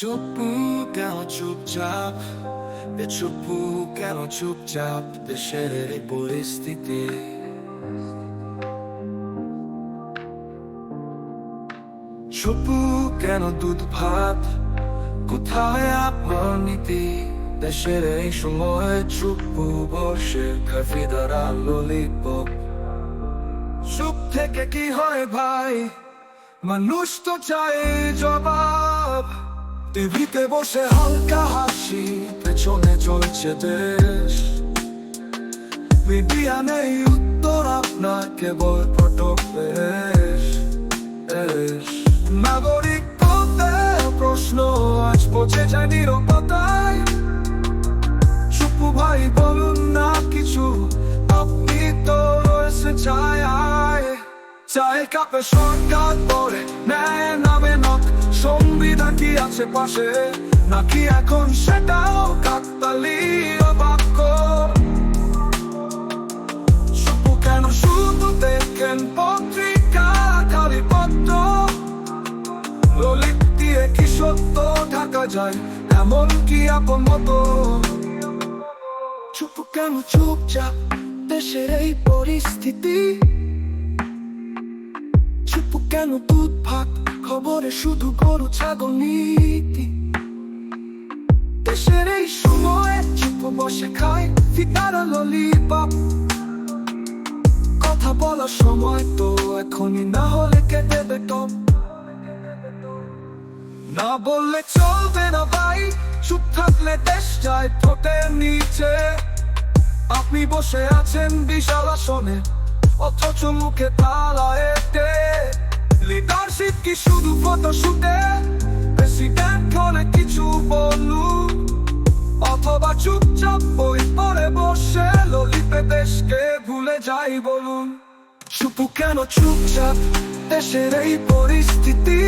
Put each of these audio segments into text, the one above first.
চুপু কেন চুপচাপ? এ চুপু কেন চুপচাপ? দেশের এই পরিস্থিতি। চুপু কেন দুধ ভাত কোথায় আপনার নীতি? দেশের এই সময় চুপু বসে কাফি দ্বারা ললিপপ। চুপ থেকে কি হয় ভাই? মানুষ তো চায় জবাব। টিভিতে বসে হালকা হাসি পেছনে চলছে দেশ মিডিয়া নেই উত্তর আপনার কেবল ফটো। নাগরিক প্রশ্ন আজ পৌঁছে যায় নিরবতায় চুপু ভাই বলুন না কিছু আপনি তো ছায় চায় কাপে সরকার পরে ন্যায় নামে সংবিধান কি আছে পাশে? নাকি এখন সেটাও কাকতালি বাক্য চুপু কেন, শুধু দেখেন পত্রিকা খালি পত্র ললিত দিয়ে কি সত্য ঢাকা যায়? এমন কি আপন মতো? চুপ কেন, চুপচাপ দেশের এই পরিস্থিতি? চুপ কেন, দুধ ভাত খবরে শুধু গরু, ছাগল, নীতি। দেশের এই সময় চুপ বসে খায় ফিতারা ললিপপ কথা বলার সময় তো এখনই না হলে কে দেবে টপ। না বললে চলবে না ভাই, চুপ থাকলে দেশ যায় ঠোঁটের নিচে। আপনি বসে আছেন বিশাল আসনে, অথচ মুখে তালা এতে কি শুধু ফটো শুটে প্রেসিডেন্ট হলে কিছু বলুন অথবা চুপচাপ বই পরে বসে ললিপে দেশকে ভুলে যাই বলুন। চুপু কেন চুপচাপ দেশের এই পরিস্থিতি?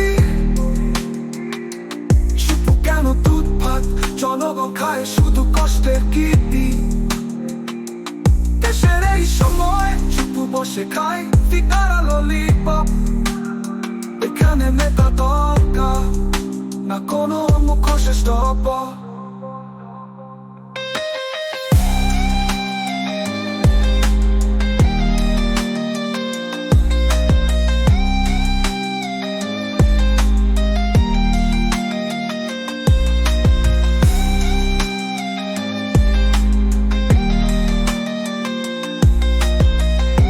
চুপু কেন দুধ ভাত জনগণ খায় শুধু কষ্টের কীর্তি? দেশের এই সময় চুপু বসে খায় ফিকারা ললিপপ। pa